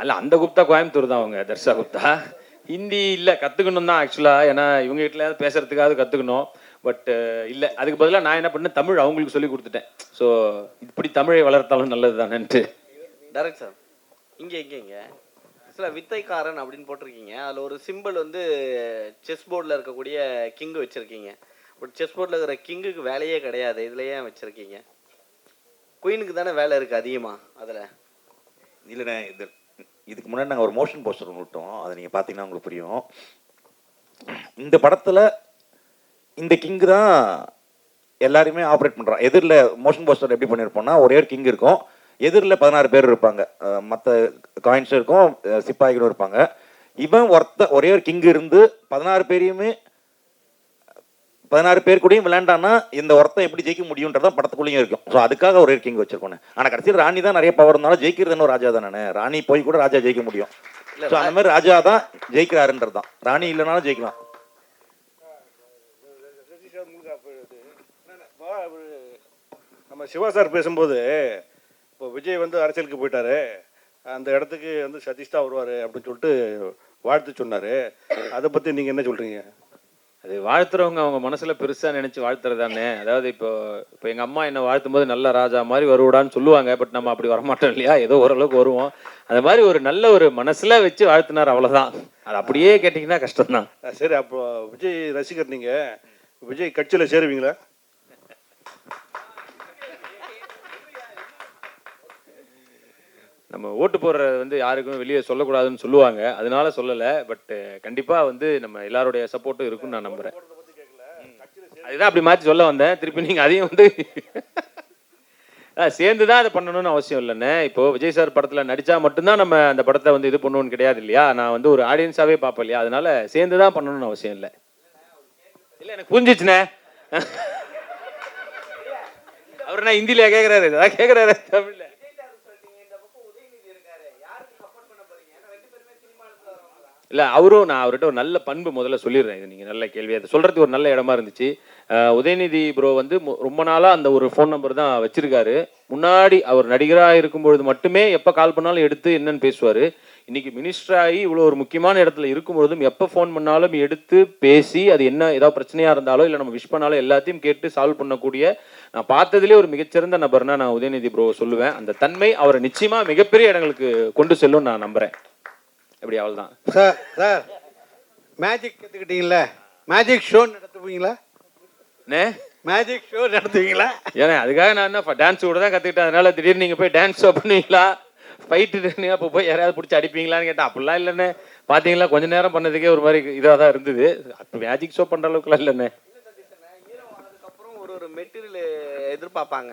அல்ல அந்த குப்தா கோயம்புத்தூர் தான் அவங்க தர்ஷா குப்தா. ஹிந்தி இல்லை கற்றுக்கணும் தான் ஆக்சுவலாக ஏன்னா இவங்க வீட்டில் பேசுறதுக்காவது கற்றுக்கணும் பட் இல்லை. அதுக்கு பதிலாக நான் என்ன பண்ணேன் தமிழ் அவங்களுக்கு சொல்லி கொடுத்துட்டேன். ஸோ இப்படி தமிழை வளர்த்தாலும் நல்லது தானேன்ட்டு. டேரக்ட் சார் இங்கே இங்கே இங்கே. சில வித்தைக்காரன் அப்படின்னு போட்டிருக்கீங்க. அதில் ஒரு சிம்பிள் வந்து செஸ் போர்டில் இருக்கக்கூடிய கிங் வச்சுருக்கீங்க. பட் செஸ் போர்டில் இருக்கிற கிங்குக்கு வேலையே கிடையாது. இதில் ஏன் வச்சுருக்கீங்க? குயினுக்கு தானே வேலை இருக்குது அதிகமாக அதில்? இல்லைண்ணே இது இதுக்கு முன்னாடி நாங்கள் ஒரு மோஷன் போஸ்டர் ஒன்று விட்டோம். அதை நீங்கள் பார்த்தீங்கன்னா உங்களுக்கு புரியும். இந்த படத்தில் இந்த கிங்கு தான் எல்லாருமே ஆப்ரேட் பண்ணுறான் எதிரில் மோஷன் போஸ்டர் எப்படி பண்ணியிருப்போம்னா ஒரே ஒரு கிங் இருக்கும். எதிரில் பதினாறு பேர் இருப்பாங்க. மற்ற காயின்ஸ் இருக்கும் சிப்பாய்களும் இருப்பாங்க. இவன் ஒருத்த ஒரே ஒரு கிங் இருந்து பதினாறு பேரையுமே பதினாறு பேர் கூடயும் விளையாண்டான்னா இந்த ஒருத்தன் எப்படி ஜெயிக்க முடியுன்றதான் படத்துக்குள்ளேயும் இருக்கும். ஸோ அதுக்காக ஒரு கிங் வச்சிருக்கோம் ஆனால் கடைசியில் ராணி தான் நிறைய பவர் இருந்தாலும் ஜெயிக்கிறது இன்னும் ராஜா தானே. ராணி போய் கூட ராஜா ஜெயிக்க முடியும். இல்ல, ஸோ அந்த மாதிரி ராஜா தான் ஜெயிக்கிறாருன்றது தான். ராணி இல்லைனாலும் ஜெயிக்கலாம். நம்ம சிவா சார் பேசும்போது இப்போ விஜய் வந்து அரசியலுக்கு போயிட்டாரு. அந்த இடத்துக்கு வந்து சதீஷ் தான் வருவார் அப்படின்னு சொல்லிட்டு வாழ்த்து சொன்னார். அதை பற்றி நீங்கள் என்ன சொல்கிறீங்க அது வாழ்த்துறவங்க அவங்க மனசுல பெருசா நினைச்சு வாழ்த்துறது தானே? அதாவது இப்போ இப்போ எங்க அம்மா என்ன வாழ்த்தும் போது நல்ல ராஜா மாதிரி வருவடான்னு சொல்லுவாங்க பட் நம்ம அப்படி வரமாட்டோம் இல்லையா? ஏதோ ஓரளவுக்கு வருவோம். அந்த மாதிரி ஒரு நல்ல ஒரு மனசுல வச்சு வாழ்த்தினார் அவ்வளவுதான். அது அப்படியே கேட்டிங்கன்னா கஷ்டம்தான். சரி அப்போ விஜய் ரசிகர் நீங்க. விஜய் கட்சியில் சேருவீங்களா? நம்ம ஓட்டு போடுறது வந்து யாருக்கும் வெளியே சொல்லக்கூடாதுன்னு சொல்லுவாங்க. அதனால சொல்லலை. பட் கண்டிப்பாக வந்து நம்ம எல்லாருடைய சப்போர்ட்டும் இருக்கும்னு நான் நம்புறேன். அதுதான் அப்படி மாற்றி சொல்ல வந்தேன். திருப்பி நீங்கள் அதையும் வந்து சேர்ந்து தான் அதை பண்ணணும்னு அவசியம் இல்லைண்ணே. இப்போ விஜய் சார் படத்தில் நடித்தா மட்டும்தான் நம்ம அந்த படத்தை வந்து இது பண்ணுவோம்னு கிடையாது இல்லையா? நான் வந்து ஒரு ஆடியன்ஸாகவே பார்ப்பேன் இல்லையா? அதனால சேர்ந்து தான் பண்ணணும்னு அவசியம் இல்லை. இல்லை எனக்கு புரிஞ்சிச்சுண்ணே. அவர் நான் ஹிந்தியில கேட்குறாரு அதான் கேட்குறாரு தமிழ்ல. இல்லை அவரும் நான் அவர்கிட்ட ஒரு நல்ல பண்பு முதல்ல சொல்லிடுறேன். இது நீங்கள் நல்ல கேள்வி. அதை சொல்கிறதுக்கு ஒரு நல்ல இடமா இருந்துச்சு. உதயநிதி ப்ரோ வந்து ரொம்ப நாளாக அந்த ஒரு ஃபோன் நம்பர் தான் வச்சுருக்காரு. முன்னாடி அவர் நடிகராக இருக்கும்பொழுது மட்டுமே எப்போ கால் பண்ணாலும் எடுத்து என்னன்னு பேசுவார். இன்னைக்கு மினிஸ்டர் ஆகி இவ்வளோ ஒரு முக்கியமான இடத்துல இருக்கும்பொழுதும் எப்போ ஃபோன் பண்ணாலும் எடுத்து பேசி அது என்ன ஏதாவது பிரச்சனையாக இருந்தாலோ இல்லை நம்ம விஷ் பண்ணாலும் எல்லாத்தையும் கேட்டு சால்வ் பண்ணக்கூடிய நான் பார்த்ததுலேயே ஒரு மிகச்சிறந்த நபர்னா நான் உதயநிதி ப்ரோ சொல்லுவேன். அந்த தன்மை அவரை நிச்சயமாக மிகப்பெரிய இடங்களுக்கு கொண்டு செல்லும் நான் நம்புகிறேன் எப்படி அவள் தான் சார் சார் மேஜிக் கற்றுக்கிட்டீங்களா மேஜிக் ஷோ நடத்துவீங்களா? என்ன மேஜிக் ஷோ நடத்துவீங்களா? ஏன்னா அதுக்காக நான் என்ன டான்ஸ் கூட தான் கற்றுக்கிட்டேன் அதனால திடீர்னு நீங்கள் போய் டான்ஸ் ஷோ பண்ணுவீங்களா? ஃபைட்டு அப்போ போய் யாரையாவது பிடிச்சி அடிப்பீங்களான்னு கேட்டேன். அப்படிலாம் இல்லைண்ணே. பார்த்தீங்களா கொஞ்ச நேரம் பண்ணதுக்கே ஒரு மாதிரி இதாக தான் இருந்தது. மேஜிக் ஷோ பண்ணுற அளவுக்குலாம் இல்லைண்ணே. ஒரு ஒரு மெட்டீரியல் எதிர்பார்ப்பாங்க.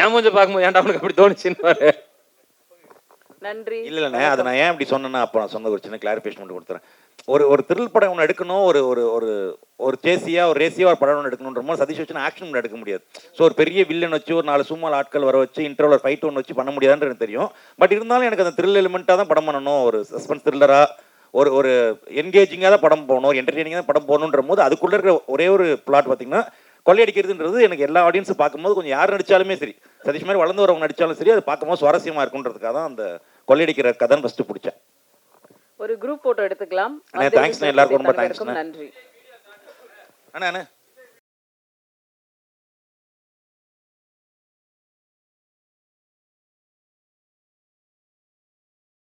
என் மூஞ்ச பார்க்கும்போது ஏன்டா அவனுக்கு அப்படி தோணுச்சுன்னு பாரு. நன்றி. இல்லை இல்லைண்ணே அதை நான் ஏன் இப்படி சொன்னேன்னா அப்போ நான் சொன்ன ஒரு சின்ன கிளாரிஃபிகேஷன் மட்டும் கொடுத்துறேன். ஒரு ஒரு த்ரில் படம் ஒன்று எடுக்கணும் ஒரு ஒரு ஒரு ஒரு சேசியாக ஒரு ரேசியாக ஒரு படம் ஒன்று எடுக்கணுன்ற போது சதீஷ் வச்சு ஆக்ஷன் ஒன்று எடுக்க முடியாது. ஸோ ஒரு பெரிய வில்லன் வச்சு ஒரு நாலு சும்மா ஆட்கள் வர வச்சு இன்டர்வல் ஃபைட் ஒன்று வச்சு பண்ண முடியாதுன்னு எனக்கு தெரியும். பட் இருந்தாலும் எனக்கு அந்த த்ரில் எலிமெண்ட்டாக தான் படம் பண்ணணும். ஒரு சஸ்பென்ஸ் த்ரில்லராக ஒரு ஒரு என்கேஜிங்காக தான் படம் போகணும் ஒரு என்டர்டெய்னிங்காக தான் படம் போகணுன்ற போது அதுக்குள்ளே இருக்கிற ஒரே ஒரு பிளாட் பார்த்தீங்கன்னா கொள்ளையடிக்கிறதுன்றது எனக்கு எல்லா ஆடியன்ஸும் பார்க்கும்போது கொஞ்சம் யார் நடிச்சாலுமே சரி. சதீஷ் மாதிரி வளர்ந்து வரவங்க நடிச்சாலும் சரி அது பார்க்கும்போது சுவாரஸ்யமாக இருக்குன்றதுக்காக தான் அந்த கொள்ளையடிக்கிற கதைன்னு ஃபஸ்ட்டு பிடிச்சேன். ஒரு குரூப் போட்டோ எடுத்துக்கலாம். ண்ணே, எல்லாருக்கும் ரொம்ப ண்ணே. நன்றி. அண்ணா அண்ணா.